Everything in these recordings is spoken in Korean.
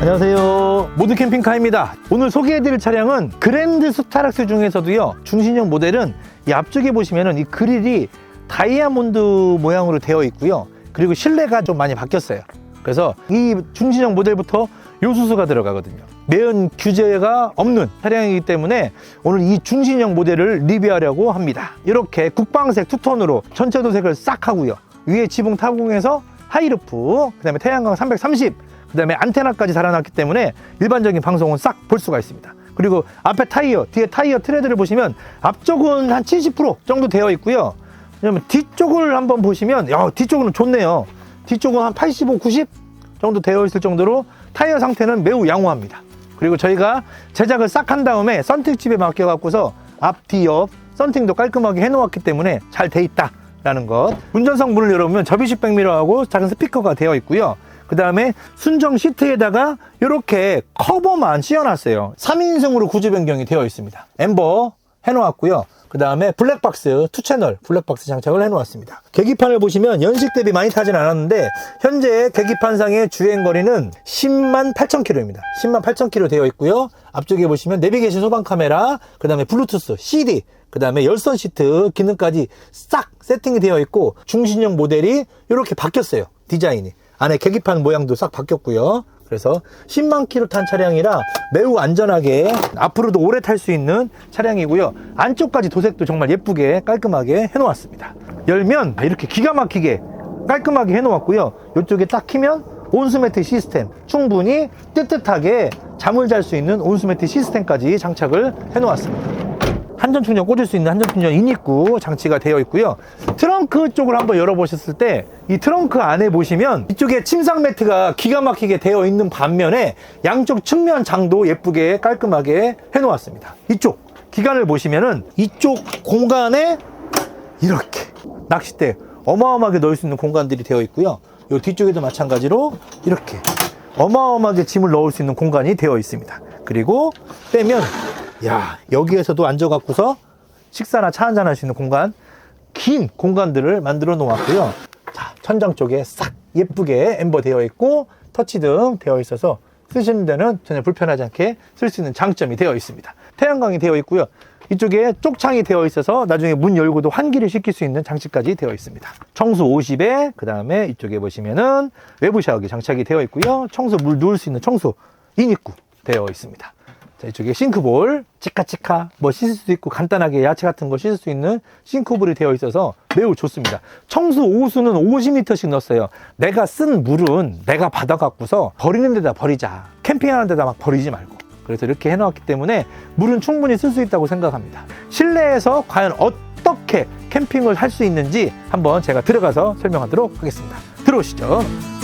안녕하세요. 모두 캠핑카입니다. 오늘 소개해드릴 차량은 그랜드 스타렉스 중에서도요, 중신형 모델은 이 앞쪽에 보시면은 이 그릴이 다이아몬드 모양으로 되어 있고요. 그리고 실내가 좀 많이 바뀌었어요. 그래서 이 중신형 모델부터 요수수가 들어가거든요. 매연 규제가 없는 차량이기 때문에 오늘 이 중신형 모델을 리뷰하려고 합니다. 이렇게 국방색 투톤으로 전체 도색을 싹 하고요. 위에 지붕 타공해서 하이루프, 그 다음에 태양광 330, 그 다음에 안테나까지 달아놨기 때문에 일반적인 방송은 싹 볼 수가 있습니다. 그리고 앞에 타이어, 뒤에 타이어 트레드를 보시면 앞쪽은 한 70% 정도 되어 있고요. 왜냐면 뒤쪽을 한번 보시면, 야, 뒤쪽은 좋네요. 뒤쪽은 한 85, 90 정도 되어 있을 정도로 타이어 상태는 매우 양호합니다. 그리고 저희가 제작을 싹 한 다음에 썬팅집에 맡겨 갖고서 앞, 뒤, 옆 썬팅도 깔끔하게 해 놓았기 때문에 잘 돼 있다 라는 것. 운전석 문을 열어보면 접이식 백미러하고 작은 스피커가 되어 있고요. 그 다음에 순정 시트에다가 이렇게 커버만 씌워놨어요. 3인승으로 구조 변경이 되어 있습니다. 엠버 해놓았고요. 그 다음에 블랙박스 투채널 블랙박스 장착을 해놓았습니다. 계기판을 보시면 연식 대비 많이 타진 않았는데 현재 계기판상의 주행거리는 10만 8천 킬로입니다. 10만 8천 킬로 되어 있고요. 앞쪽에 보시면 내비게이션 소방 카메라, 그 다음에 블루투스, CD, 그 다음에 열선 시트 기능까지 싹 세팅이 되어 있고 중신형 모델이 이렇게 바뀌었어요. 디자인이. 안에 계기판 모양도 싹 바뀌었고요. 그래서 10만 킬로 탄 차량이라 매우 안전하게 앞으로도 오래 탈 수 있는 차량이고요. 안쪽까지 도색도 정말 예쁘게 깔끔하게 해놓았습니다. 열면 이렇게 기가 막히게 깔끔하게 해놓았고요. 이쪽에 딱 키면 온수매트 시스템 충분히 뜨뜻하게 잠을 잘 수 있는 온수매트 시스템까지 장착을 해놓았습니다. 한전 충전 꽂을 수 있는 한전 충전 인입구 장치가 되어 있고요. 트렁크 쪽을 한번 열어보셨을 때 이 트렁크 안에 보시면 이쪽에 침상 매트가 기가 막히게 되어 있는 반면에 양쪽 측면 장도 예쁘게 깔끔하게 해놓았습니다. 이쪽 기관을 보시면은 이쪽 공간에 이렇게 낚싯대 어마어마하게 넣을 수 있는 공간들이 되어 있고요. 이 뒤쪽에도 마찬가지로 이렇게 어마어마하게 짐을 넣을 수 있는 공간이 되어 있습니다. 그리고 빼면 야 여기에서도 앉아갖고서 식사나 차 한잔 할 수 있는 공간 긴 공간들을 만들어 놓았고요. 자, 천장 쪽에 싹 예쁘게 엠버 되어 있고 터치 등 되어 있어서 쓰시는 데는 전혀 불편하지 않게 쓸 수 있는 장점이 되어 있습니다. 태양광이 되어 있고요. 이쪽에 쪽창이 되어 있어서 나중에 문 열고도 환기를 시킬 수 있는 장치까지 되어 있습니다. 청수 50에 그 다음에 이쪽에 보시면은 외부 샤워기 장착이 되어 있고요. 청수 물 누울 수 있는 청수 인입구 되어 있습니다. 자, 이쪽에 싱크볼, 치카치카, 뭐 씻을 수도 있고 간단하게 야채 같은 거 씻을 수 있는 싱크볼이 되어 있어서 매우 좋습니다. 청수 오수는 50리터씩 넣었어요. 내가 쓴 물은 내가 받아갖고서 버리는 데다 버리자. 캠핑하는 데다 막 버리지 말고. 그래서 이렇게 해놓았기 때문에 물은 충분히 쓸 수 있다고 생각합니다. 실내에서 과연 어떻게 캠핑을 할 수 있는지 한번 제가 들어가서 설명하도록 하겠습니다. 들어오시죠.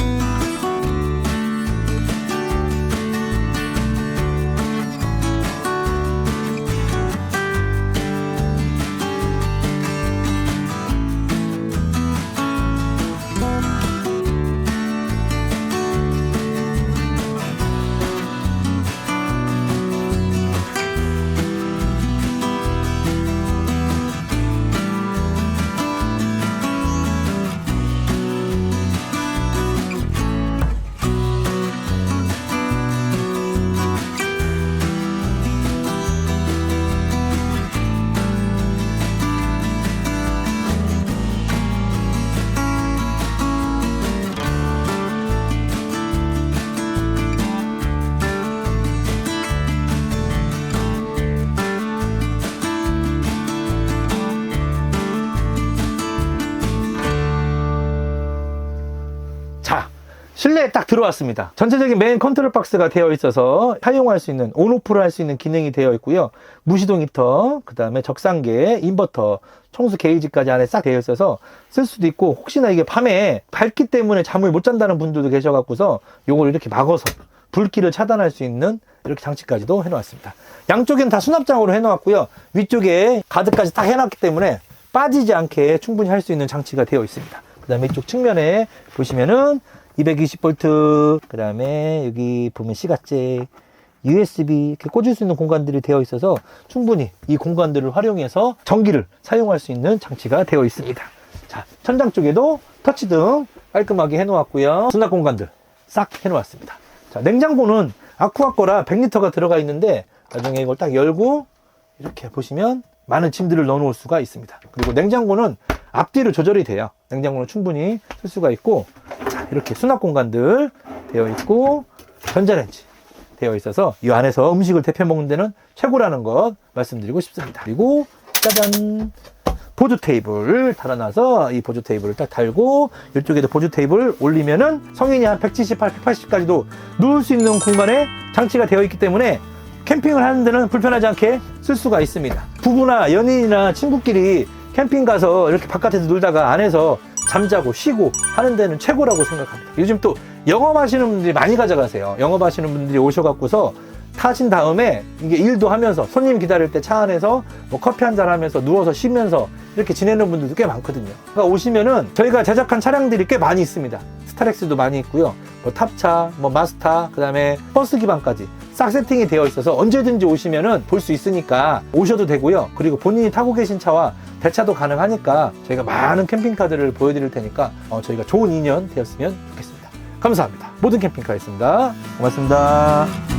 실내에 딱 들어왔습니다. 전체적인 메인 컨트롤 박스가 되어 있어서 사용할 수 있는 온오프를 할 수 있는 기능이 되어 있고요. 무시동 히터, 그 다음에 적상계, 인버터, 청수 게이지까지 안에 싹 되어 있어서 쓸 수도 있고 혹시나 이게 밤에 밝기 때문에 잠을 못 잔다는 분들도 계셔갖고서 요걸 이렇게 막아서 불길을 차단할 수 있는 이렇게 장치까지도 해놓았습니다. 양쪽엔 다 수납장으로 해놓았고요. 위쪽에 가드까지 딱 해놨기 때문에 빠지지 않게 충분히 할 수 있는 장치가 되어 있습니다. 그 다음에 이쪽 측면에 보시면은 220V, 그 다음에 여기 보면 시가잭, USB 이렇게 꽂을 수 있는 공간들이 되어 있어서 충분히 이 공간들을 활용해서 전기를 사용할 수 있는 장치가 되어 있습니다. 자, 천장 쪽에도 터치등 깔끔하게 해 놓았고요. 수납 공간들 싹 해 놓았습니다. 자, 냉장고는 아쿠아 거라 100리터가 들어가 있는데 나중에 이걸 딱 열고 이렇게 보시면 많은 짐들을 넣어 놓을 수가 있습니다. 그리고 냉장고는 앞뒤로 조절이 돼요. 냉장고는 충분히 쓸 수가 있고 자, 이렇게 수납 공간들 되어 있고 전자레인지 되어 있어서 이 안에서 음식을 데펴 먹는 데는 최고라는 것 말씀드리고 싶습니다. 그리고 짜잔 보조 테이블을 달아놔서 이 보조 테이블을 딱 달고 이쪽에도 보조 테이블 올리면은 성인이 한 178, 180까지도 누울 수 있는 공간에 장치가 되어 있기 때문에 캠핑을 하는 데는 불편하지 않게 쓸 수가 있습니다. 부부나 연인이나 친구끼리 캠핑 가서 이렇게 바깥에서 놀다가 안에서 잠자고 쉬고 하는 데는 최고라고 생각합니다. 요즘 또 영업하시는 분들이 많이 가져가세요. 영업하시는 분들이 오셔갖고서 타신 다음에 이게 일도 하면서 손님 기다릴 때 차 안에서 뭐 커피 한 잔 하면서 누워서 쉬면서 이렇게 지내는 분들도 꽤 많거든요. 그러니까 오시면은 저희가 제작한 차량들이 꽤 많이 있습니다. 스타렉스도 많이 있고요. 뭐 탑차, 뭐 마스타, 그 다음에 버스 기반까지 싹 세팅이 되어 있어서 언제든지 오시면은 볼 수 있으니까 오셔도 되고요. 그리고 본인이 타고 계신 차와 대차도 가능하니까 저희가 많은 캠핑카들을 보여드릴 테니까 어, 저희가 좋은 인연 되었으면 좋겠습니다. 감사합니다. 모든 캠핑카였습니다. 고맙습니다.